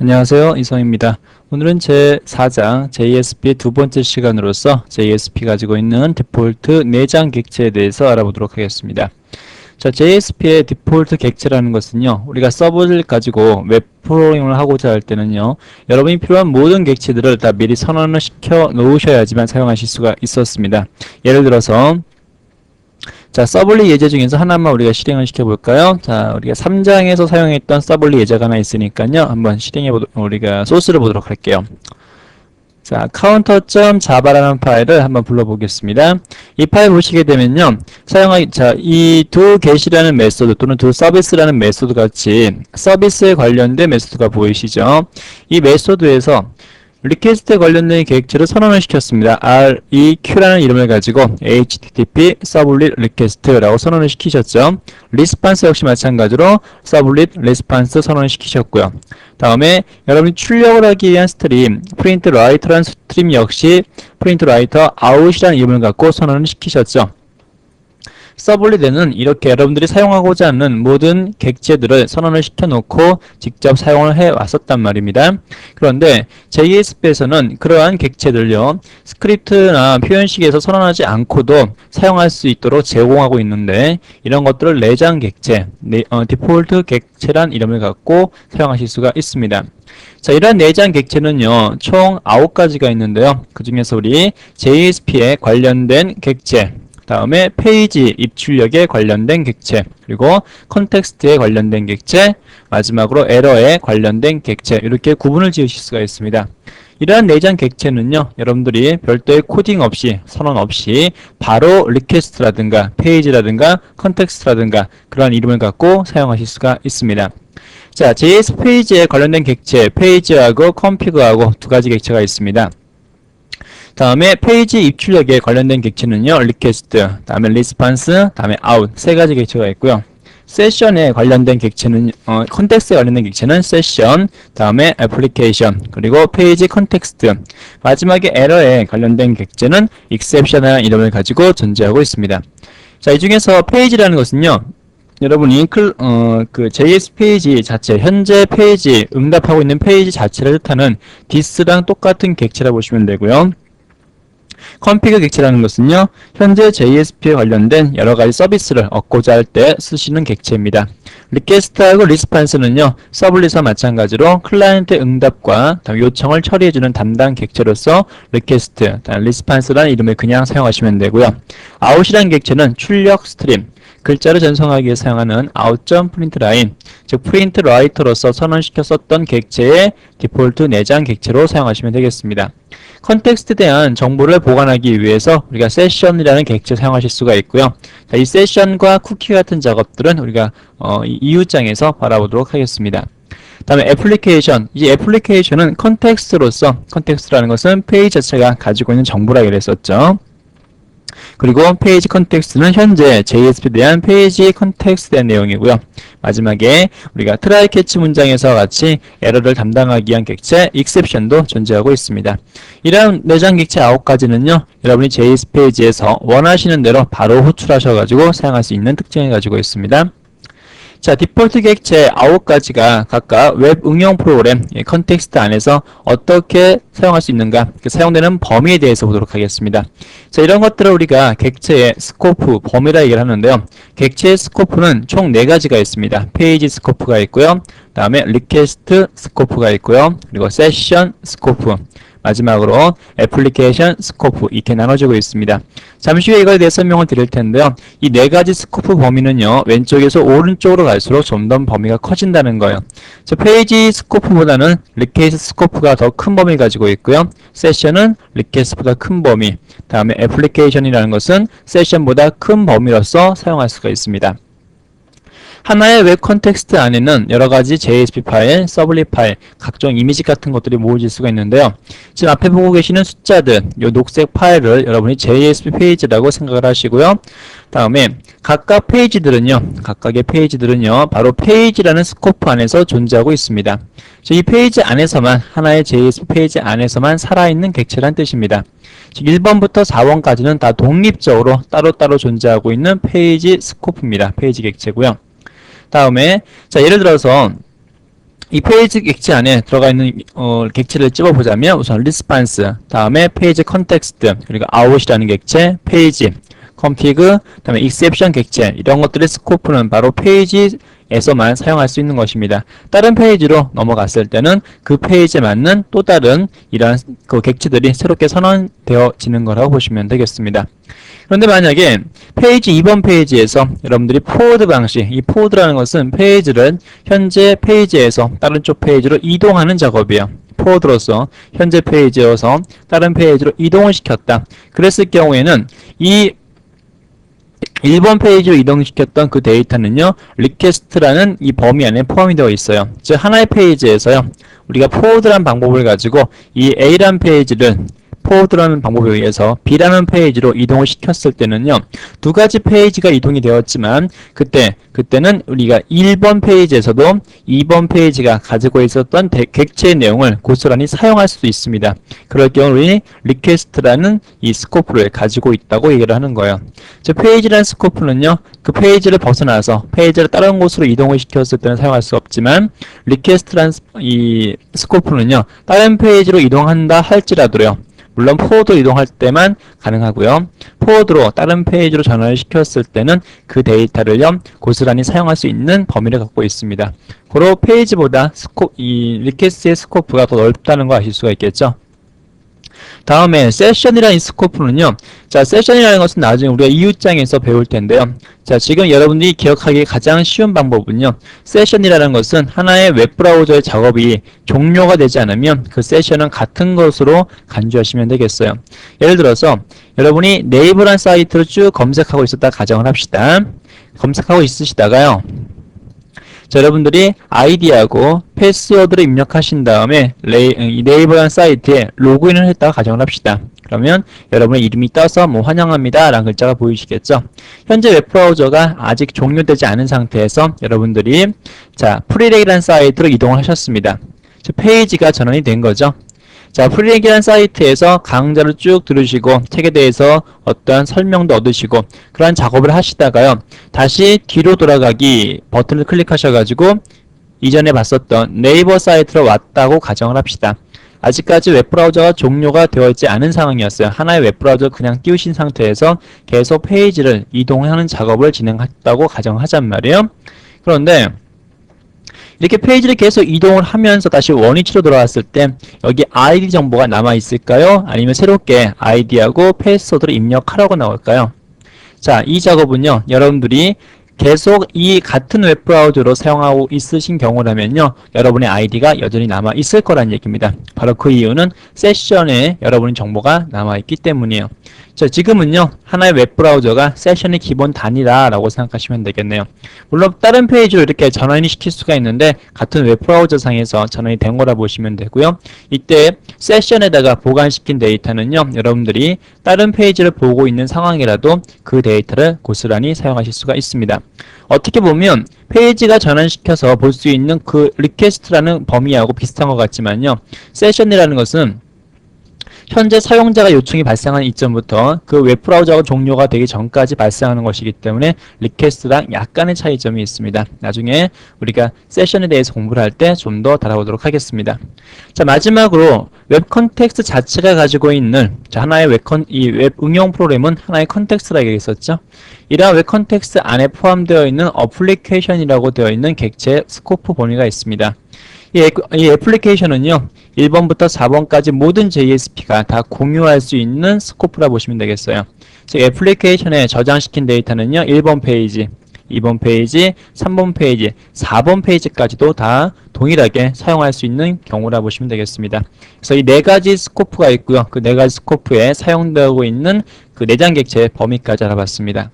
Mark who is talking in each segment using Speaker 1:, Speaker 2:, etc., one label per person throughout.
Speaker 1: 안녕하세요. 이성입니다. 오늘은 제 4장 JSP 두 번째 시간으로서 JSP 가지고 있는 디폴트 내장 객체에 대해서 알아보도록 하겠습니다. 자, JSP의 디폴트 객체라는 것은요, 우리가 서버를 가지고 웹 프로그램을 하고자 할 때는요, 여러분이 필요한 모든 객체들을 다 미리 선언을 시켜 놓으셔야지만 사용하실 수가 있었습니다. 예를 들어서, 자, 서블리 예제 중에서 하나만 우리가 실행을 시켜볼까요? 자, 우리가 3장에서 사용했던 서블리 예제가 하나 있으니까요. 한번 실행해 보도록, 우리가 소스를 보도록 할게요. 자, counter.java라는 파일을 한번 불러보겠습니다. 이 파일 보시게 되면요. 사용하기, 자, 이두 get이라는 메소드 또는 두 서비스라는 메소드 같이 서비스에 관련된 메소드가 보이시죠? 이 메소드에서 리퀘스트에 관련된 객체를 선언을 시켰습니다. req라는 이름을 가지고 http sublit request라고 선언을 시키셨죠. 리스판스 역시 마찬가지로 sublit response 선언을 시키셨고요. 다음에 여러분이 출력을 하기 위한 스트림 print write라는 스트림 역시 print writer out이라는 이름을 갖고 선언을 시키셨죠. 서블리드는 이렇게 여러분들이 사용하고자 하는 모든 객체들을 선언을 시켜놓고 직접 사용을 해왔었단 말입니다. 그런데 JSP에서는 그러한 객체들요, 스크립트나 표현식에서 선언하지 않고도 사용할 수 있도록 제공하고 있는데, 이런 것들을 내장 객체, 네, 어, 디폴트 객체란 이름을 갖고 사용하실 수가 있습니다. 자, 이러한 내장 객체는요, 총 9가지가 있는데요. 그 중에서 우리 JSP에 관련된 객체, 다음에 페이지 입출력에 관련된 객체, 그리고 컨텍스트에 관련된 객체, 마지막으로 에러에 관련된 객체 이렇게 구분을 지으실 수가 있습니다. 이러한 내장 객체는요, 여러분들이 별도의 코딩 없이, 선언 없이 바로 리퀘스트라든가 페이지라든가 컨텍스트라든가 그러한 이름을 갖고 사용하실 수가 있습니다. 자, JS 페이지에 관련된 객체, 페이지하고 컴피그하고 두 가지 객체가 있습니다. 다음에 페이지 입출력에 관련된 객체는요, request, 다음에 response, 다음에 out 세 가지 객체가 있고요. 세션에 관련된 객체는 어, 컨텍스트에 관련된 객체는 세션, 다음에 애플리케이션, 그리고 페이지 컨텍스트, 마지막에 에러에 관련된 객체는 exception이라는 이름을 가지고 존재하고 있습니다. 자, 이 중에서 페이지라는 것은요, 여러분이 클, 어, 그 JS 페이지 자체, 현재 페이지, 응답하고 있는 페이지 자체를 뜻하는 this랑 똑같은 객체라 보시면 되고요. 컴피그 객체라는 것은요, 현재 JSP에 관련된 여러 가지 서비스를 얻고자 할 때 쓰시는 객체입니다. 리퀘스트하고 리스판스는요, 서블릿과 마찬가지로 클라이언트 응답과 요청을 처리해주는 담당 객체로서 리퀘스트, 리스판스라는 이름을 그냥 사용하시면 되고요. 아웃이라는 객체는 출력 스트림, 글자를 전송하기 위해 사용하는 out.println, 즉 프린트 라이터로서 선언시켰었던 객체의 디폴트 내장 객체로 사용하시면 되겠습니다. 컨텍스트에 대한 정보를 보관하기 위해서 우리가 세션이라는 객체 사용하실 수가 있고요. 자, 이 세션과 쿠키 같은 작업들은 우리가 어, 이웃장에서 바라보도록 하겠습니다. 다음에 애플리케이션. 이 애플리케이션은 컨텍스트로서 컨텍스트라는 것은 페이지 자체가 가지고 있는 정보라 그랬었죠. 그리고 페이지 컨텍스트는 현재 JSP에 대한 페이지 컨텍스트에 대한 내용이고요. 마지막에 우리가 트라이 캐치 문장에서 같이 에러를 담당하기 위한 객체 exception도 존재하고 있습니다. 이러한 내장 객체 9가지는요. 여러분이 JS 페이지에서 원하시는 대로 바로 호출하셔가지고 사용할 수 있는 특징을 가지고 있습니다. 자, 디폴트 객체 9가지가 각각 웹 응용 프로그램 컨텍스트 안에서 어떻게 사용할 수 있는가 그 사용되는 범위에 대해서 보도록 하겠습니다. 자, 이런 것들을 우리가 객체의 스코프, 범위라 얘기를 하는데요. 객체의 스코프는 총 4가지가 있습니다. 페이지 스코프가 있고요. 다음에 리퀘스트 스코프가 있고요. 그리고 세션 스코프 마지막으로 애플리케이션 스코프 이렇게 나눠지고 있습니다. 잠시 후에 이거에 대해 설명을 드릴 텐데요. 이 네 가지 스코프 범위는요. 왼쪽에서 오른쪽으로 갈수록 좀 더 범위가 커진다는 거예요. 저 페이지 스코프보다는 리퀘스트 스코프가 더 큰 범위 가지고 있고요. 세션은 리퀘스트보다 큰 범위, 다음에 애플리케이션이라는 것은 세션보다 큰 범위로서 사용할 수가 있습니다. 하나의 웹 컨텍스트 안에는 여러 가지 JSP 파일, 서블릿 파일, 각종 이미지 같은 것들이 모여질 수가 있는데요. 지금 앞에 보고 계시는 숫자들, 이 녹색 파일을 여러분이 JSP 페이지라고 생각을 하시고요. 다음에 각각 페이지들은요, 각각의 페이지들은요, 바로 페이지라는 스코프 안에서 존재하고 있습니다. 이 페이지 안에서만, 하나의 JSP 페이지 안에서만 살아있는 객체란 뜻입니다. 1번부터 4번까지는 다 독립적으로 따로따로 존재하고 있는 페이지 스코프입니다. 페이지 객체고요. 다음에 자 예를 들어서 이 페이지 객체 안에 들어가 있는 어, 객체를 찝어보자면 우선 리스판스, 다음에 페이지 컨텍스트, 그리고 아웃이라는 객체, 페이지, 컴피그, 다음에 익셉션 객체 이런 것들의 스코프는 바로 페이지에서만 사용할 수 있는 것입니다. 다른 페이지로 넘어갔을 때는 그 페이지에 맞는 또 다른 이러한 그 객체들이 새롭게 선언되어지는 거라고 보시면 되겠습니다. 그런데 만약에 페이지 2번 페이지에서 여러분들이 포워드 방식, 이 포워드라는 것은 페이지를 현재 페이지에서 다른 쪽 페이지로 이동하는 작업이에요. 포워드로서 현재 페이지여서 다른 페이지로 이동을 시켰다. 그랬을 경우에는 이 1번 페이지로 이동시켰던 그 데이터는요, 리퀘스트라는 이 범위 안에 포함이 되어 있어요. 즉, 하나의 페이지에서요, 우리가 포워드라는 방법을 가지고 이 A라는 페이지를 포워드라는 방법에 의해서 B라는 페이지로 이동을 시켰을 때는요, 두 가지 페이지가 이동이 되었지만, 그때, 그때는 우리가 1번 페이지에서도 2번 페이지가 가지고 있었던 대- 객체의 내용을 고스란히 사용할 수도 있습니다. 그럴 경우 우리 리퀘스트라는 이 스코프를 가지고 있다고 얘기를 하는 거예요. 즉, 페이지라는 스코프는요, 그 페이지를 벗어나서 페이지를 다른 곳으로 이동을 시켰을 때는 사용할 수 없지만, 리퀘스트라는 스- 이 스코프는요, 다른 페이지로 이동한다 할지라도요, 물론 포워드 이동할 때만 가능하고요. 포워드로 다른 페이지로 전환을 시켰을 때는 그 데이터를요 고스란히 사용할 수 있는 범위를 갖고 있습니다. 고로 페이지보다 스코 이 리퀘스트의 스코프가 더 넓다는 거 아실 수가 있겠죠. 다음에 세션이라는 이 스코프는요. 자, 세션이라는 것은 나중에 우리가 이웃장에서 배울 텐데요. 자, 지금 여러분들이 기억하기 가장 쉬운 방법은요. 세션이라는 것은 하나의 웹브라우저의 작업이 종료가 되지 않으면 그 세션은 같은 것으로 간주하시면 되겠어요. 예를 들어서 여러분이 네이버란 사이트를 쭉 검색하고 있었다 가정을 합시다. 검색하고 있으시다가요. 자, 여러분들이 아이디하고 패스워드를 입력하신 다음에 레이, 이 네이버라는 사이트에 로그인을 했다고 가정을 합시다. 그러면 여러분의 이름이 떠서 뭐 환영합니다 라는 글자가 보이시겠죠? 현재 웹브라우저가 아직 종료되지 않은 상태에서 여러분들이 자 프리렉이라는 사이트로 이동을 하셨습니다. 즉 페이지가 전환이 된 거죠. 자, 프리렉이라는 사이트에서 강좌를 쭉 들으시고 책에 대해서 어떠한 설명도 얻으시고 그러한 작업을 하시다가요. 다시 뒤로 돌아가기 버튼을 클릭하셔가지고 이전에 봤었던 네이버 사이트로 왔다고 가정을 합시다. 아직까지 웹브라우저가 종료가 되어 있지 않은 상황이었어요. 하나의 웹브라우저 그냥 띄우신 상태에서 계속 페이지를 이동하는 작업을 진행했다고 가정하잔 말이에요. 그런데 이렇게 페이지를 계속 이동을 하면서 다시 원위치로 돌아왔을 때 여기 아이디 정보가 남아 있을까요? 아니면 새롭게 아이디하고 패스워드를 입력하라고 나올까요? 자, 이 작업은요. 여러분들이 계속 이 같은 웹브라우저로 사용하고 있으신 경우라면요. 여러분의 아이디가 여전히 남아 있을 거란 얘기입니다. 바로 그 이유는 세션에 여러분의 정보가 남아 있기 때문이에요. 자, 지금은요. 하나의 웹브라우저가 세션의 기본 단위라라고 생각하시면 되겠네요. 물론 다른 페이지로 이렇게 전환이 시킬 수가 있는데 같은 웹브라우저 상에서 전환이 된 거라 보시면 되고요. 이때 세션에다가 보관시킨 데이터는요. 여러분들이 다른 페이지를 보고 있는 상황이라도 그 데이터를 고스란히 사용하실 수가 있습니다. 어떻게 보면 페이지가 전환시켜서 볼 수 있는 그 리퀘스트라는 범위하고 비슷한 것 같지만요. 세션이라는 것은 현재 사용자가 요청이 발생한 이점부터 그 웹브라우저가 종료가 되기 전까지 발생하는 것이기 때문에 리퀘스트랑 약간의 차이점이 있습니다. 나중에 우리가 세션에 대해서 공부를 할 때 좀더 다뤄보도록 하겠습니다. 자 마지막으로 웹 컨텍스트 자체가 가지고 있는 자, 하나의 웹 컨 이 웹 응용 프로그램은 하나의 컨텍스트라고 얘기했었죠. 이러한 웹 컨텍스트 안에 포함되어 있는 어플리케이션이라고 되어 있는 객체 스코프 범위가 있습니다. 이, 애- 이 애플리케이션은요, 1번부터 4번까지 모든 JSP가 다 공유할 수 있는 스코프라 보시면 되겠어요. 즉, 애플리케이션에 저장시킨 데이터는요, 1번 페이지, 2번 페이지, 3번 페이지, 4번 페이지까지도 다 동일하게 사용할 수 있는 경우라 보시면 되겠습니다. 그래서 이 네 가지 스코프가 있고요. 그 네 가지 스코프에 사용되고 있는 그 내장 객체의 범위까지 알아봤습니다.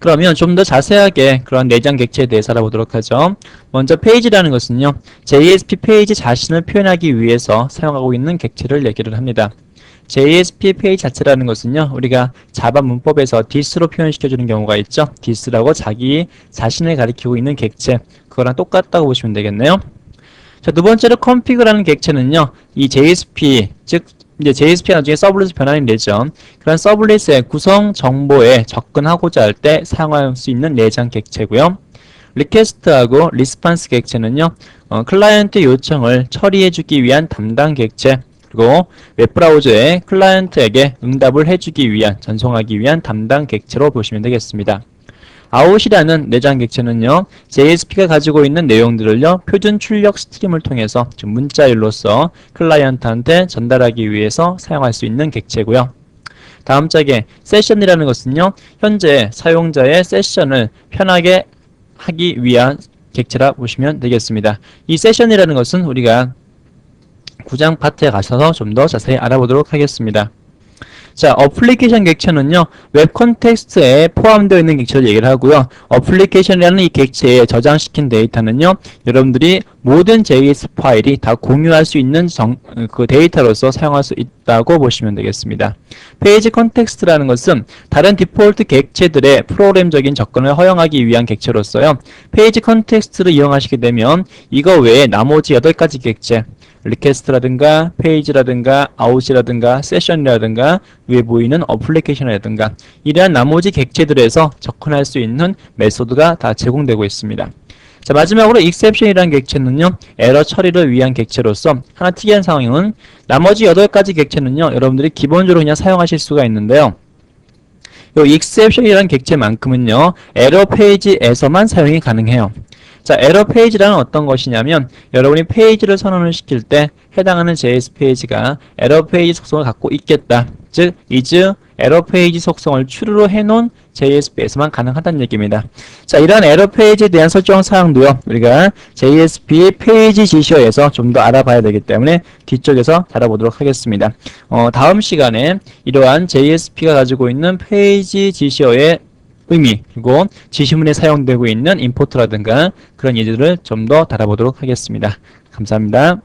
Speaker 1: 그러면 좀 더 자세하게 그런 내장 객체에 대해서 알아보도록 하죠. 먼저 페이지라는 것은요. JSP 페이지 자신을 표현하기 위해서 사용하고 있는 객체를 얘기를 합니다. JSP 페이지 자체라는 것은요. 우리가 자바 문법에서 this로 표현시켜주는 경우가 있죠. this라고 자기 자신을 가리키고 있는 객체. 그거랑 똑같다고 보시면 되겠네요. 자, 두 번째로 config라는 객체는요. 이 JSP, 즉 이제 JSP가 나중에 서블릿으로 변환이 되죠. 그런 서블릿의 구성 정보에 접근하고자 할 때 사용할 수 있는 내장 객체고요. 리퀘스트하고 리스판스 객체는요, 어, 클라이언트 요청을 처리해주기 위한 담당 객체, 그리고 웹브라우저에 클라이언트에게 응답을 해주기 위한, 전송하기 위한 담당 객체로 보시면 되겠습니다. 아웃이라는 내장 객체는요, JSP가 가지고 있는 내용들을요, 표준 출력 스트림을 통해서 즉 문자일로서 클라이언트한테 전달하기 위해서 사용할 수 있는 객체고요. 다음 짝에 세션이라는 것은요, 현재 사용자의 세션을 편하게 하기 위한 객체라 보시면 되겠습니다. 이 세션이라는 것은 우리가 구장 파트에 가셔서 좀 더 자세히 알아보도록 하겠습니다. 자, 어플리케이션 객체는요, 웹 컨텍스트에 포함되어 있는 객체를 얘기를 하고요. 어플리케이션이라는 이 객체에 저장시킨 데이터는요, 여러분들이 모든 JS 파일이 다 공유할 수 있는 정, 그 데이터로서 사용할 수 있다고 보시면 되겠습니다. 페이지 컨텍스트라는 것은 다른 디폴트 객체들의 프로그램적인 접근을 허용하기 위한 객체로서요. 페이지 컨텍스트를 이용하시게 되면 이거 외에 나머지 8가지 객체, 리퀘스트라든가 페이지라든가 아웃이라든가 세션이라든가 위에 보이는 어플리케이션이라든가 이러한 나머지 객체들에서 접근할 수 있는 메소드가 다 제공되고 있습니다. 자 마지막으로 exception이라는 객체는요 에러 처리를 위한 객체로서 하나 특이한 상황은 나머지 8가지 객체는요 여러분들이 기본적으로 그냥 사용하실 수가 있는데요 요 exception이라는 객체만큼은요 에러 페이지에서만 사용이 가능해요 자, 에러 페이지라는 어떤 것이냐면 여러분이 페이지를 선언을 시킬 때 해당하는 JS 페이지가 에러 페이지 속성을 갖고 있겠다. 즉, is 에러 페이지 속성을 추루로 해놓은 JSP에서만 가능하다는 얘기입니다. 자, 이러한 에러 페이지에 대한 설정 사항도요. 우리가 JSP 페이지 지시어에서 좀 더 알아봐야 되기 때문에 뒤쪽에서 다뤄보도록 하겠습니다. 어, 다음 시간에 이러한 JSP가 가지고 있는 페이지 지시어의 의미 그리고 지시문에 사용되고 있는 임포트라든가 그런 예제들을 좀 더 다뤄보도록 하겠습니다. 감사합니다.